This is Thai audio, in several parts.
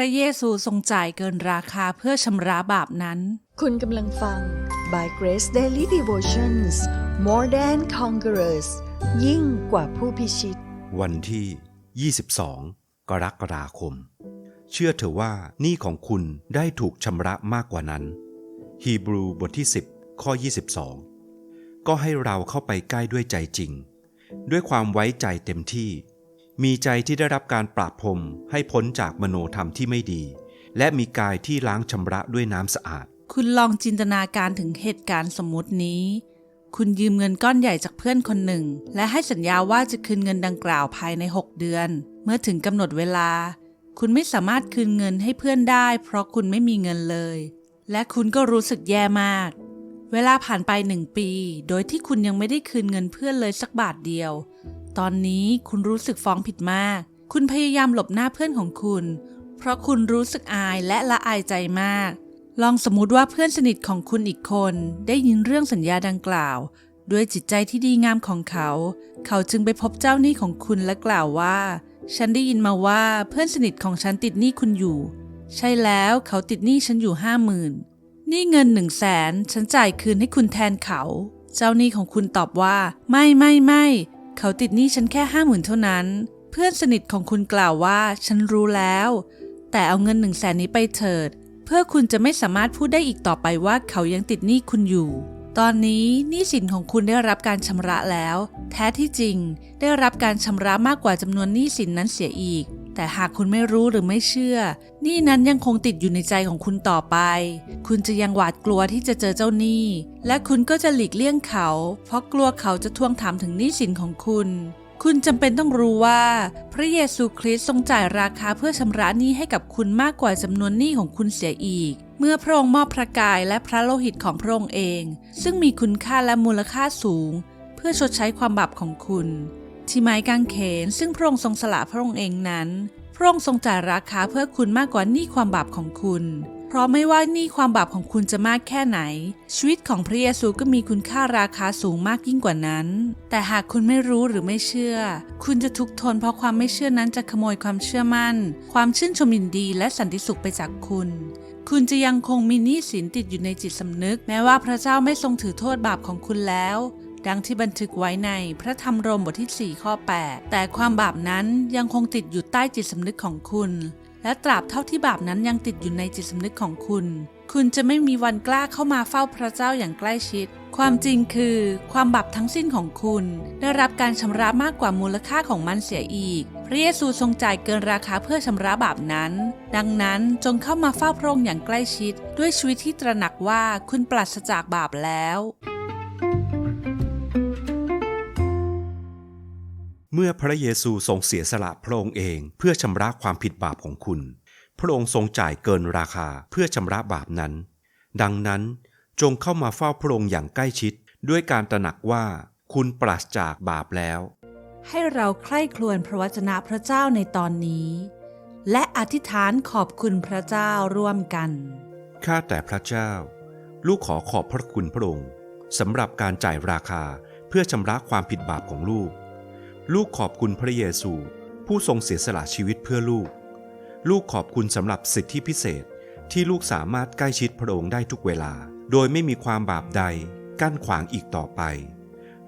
ระเยซูทรงจ่ายเกินราคาเพื่อชำระบาปนั้น คุณกำลังฟัง By Grace Daily Devotions More Than Conquerors ยิ่งกว่าผู้พิชิต วันที่ 22 กรกฎาคม เชื่อเถอะว่าหนี้ของคุณได้ถูกชำระมากกว่านั้น ฮีบรูบทที่ 10 ข้อ 22 ก็ให้เราเข้าไปใกล้ด้วยใจจริง ด้วยความไว้ใจเต็มที่ มีใจที่ได้รับการปราบพรมให้พ้นจากมโนธรรมที่ไม่ดี และมีกายที่ล้างชำระด้วยน้ำสะอาด คุณลองจินตนาการถึงเหตุการณ์สมมตินี้ คุณยืมเงินก้อนใหญ่จากเพื่อนคนหนึ่ง และให้สัญญาว่าจะคืนเงินดังกล่าวภายใน 6 เดือน เมื่อถึงกำหนดเวลา คุณไม่สามารถคืนเงินให้เพื่อนได้ เพราะคุณไม่มีเงินเลย และคุณก็รู้สึกแย่มาก เวลาผ่านไปหนึ่งปี โดยที่คุณยังไม่ได้คืนเงินเพื่อนเลยสักบาทเดียว ตอนนี้คุณรู้สึกฟ้องผิดมาก คุณพยายามหลบหน้าเพื่อนของคุณ เพราะคุณรู้สึกอายและละอายใจมาก ลองสมมติว่าเพื่อนสนิทของคุณอีกคน ได้ยินเรื่องสัญญาดังกล่าว ด้วยจิตใจที่ดีงามของเขา เขาจึงไปพบเจ้าหนี้ของคุณและกล่าวว่า ฉันได้ยินมาว่าเพื่อนสนิทของฉันติดหนี้คุณอยู่ ใช่แล้วเขาติดหนี้ฉันอยู่ห้าหมื่นนี่เงินหนึ่งแสนฉันจ่ายคืนให้คุณแทนเขา เจ้าหนี้ของคุณตอบว่า ไม่ไม่ไม่ เขาติดหนี้ฉันแค่ห้าหมื่นเท่านั้น เพื่อนสนิทของคุณกล่าวว่าฉันรู้แล้ว แต่เอาเงินหนึ่งแสนนี้ไปเถิด เพื่อคุณจะไม่สามารถพูดได้อีกต่อไปว่าเขายังติดหนี้คุณอยู่ ตอนนี้หนี้สินของคุณได้รับการชำระแล้ว แท้ที่จริง ได้รับการชำระมากกว่าจำนวนหนี้สินนั้นเสียอีก แต่หากคุณไม่รู้หรือไม่เชื่อ นี้นั้นยังคงติดอยู่ในใจของคุณต่อไป คุณจะยังหวาดกลัวที่จะเจอเจ้าหนี้ และคุณก็จะหลีกเลี่ยงเขา เพราะกลัวเขาจะทวงถามถึงหนี้สินของคุณ คุณจำเป็นต้องรู้ว่า พระเยซูคริสต์ทรงจ่ายราคาเพื่อชำระหนี้ให้กับคุณมากกว่าจำนวนหนี้ของคุณเสียอีก เมื่อพระองค์มอบพระกายและพระโลหิตของพระองค์เอง ซึ่งมีคุณค่าและมูลค่าสูง เพื่อชดใช้ความบาปของคุณที่ไม้กางเขนซึ่งพระองค์ทรงสละพระองค์เองนั้น พระองค์ทรงจ่ายราคาเพื่อคุณมากกว่าหนี้ความบาปของคุณ เพราะไม่ว่าหนี้ความบาปของคุณจะมากแค่ไหน ชีวิตของพระเยซูก็มีคุณค่าราคาสูงมากยิ่งกว่านั้น แต่หากคุณไม่รู้หรือไม่เชื่อ คุณจะทุกข์ทนเพราะความไม่เชื่อนั้นจะขโมยความเชื่อมั่น ความชื่นชมยินดีและสันติสุขไปจากคุณคุณจะยังคงมีหนี้สินติดอยู่ในจิตสำนึก แม้ว่าพระเจ้าไม่ทรงถือโทษบาปของคุณแล้ว ดังที่บันทึกไว้ในพระธรรมโรมบทที่ 4 ข้อ 8 แต่ความบาปนั้นยังคงติดอยู่ใต้จิตสำนึกของคุณ และตราบเท่าที่บาปนั้นยังติดอยู่ในจิตสำนึกของคุณ คุณจะไม่มีวันกล้าเข้ามาเฝ้าพระเจ้าอย่างใกล้ชิด ความจริงคือ ความบาปทั้งสิ้นของคุณ ได้รับการชำระมากกว่ามูลค่าของมันเสียอีก พระเยซูทรงจ่ายเกินราคาเพื่อชำระบาปนั้น ดังนั้นจงเข้ามาเฝ้าพระองค์อย่างใกล้ชิด ด้วยชีวิตที่ตระหนักว่าคุณปราศจากบาปแล้ว เมื่อพระเยซูทรงเสียสละพระองค์เองเพื่อชำระความผิดบาปของคุณ พระองค์ทรงจ่ายเกินราคาเพื่อชำระบาปนั้น ดังนั้นจงเข้ามาเฝ้าพระองค์อย่างใกล้ชิดด้วยการตระหนักว่าคุณปราศจากบาปแล้ว ให้เราใคร่ครวญพระวจนะพระเจ้าในตอนนี้ และอธิษฐานขอบคุณพระเจ้าร่วมกัน ข้าแต่พระเจ้า ลูกขอขอบพระคุณพระองค์สำหรับการจ่ายราคาเพื่อชำระความผิดบาปของลูก ลูกขอบคุณพระเยซู ผู้ทรงเสียสละชีวิตเพื่อลูก ลูกขอบคุณสำหรับสิทธิพิเศษที่ลูกสามารถใกล้ชิดพระองค์ได้ทุกเวลา โดยไม่มีความบาปใดกั้นขวางอีกต่อไป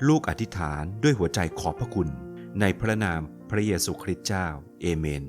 ลูกอธิษฐานด้วยหัวใจขอบพระคุณ ในพระนามพระเยซูคริสต์เจ้า เอเมน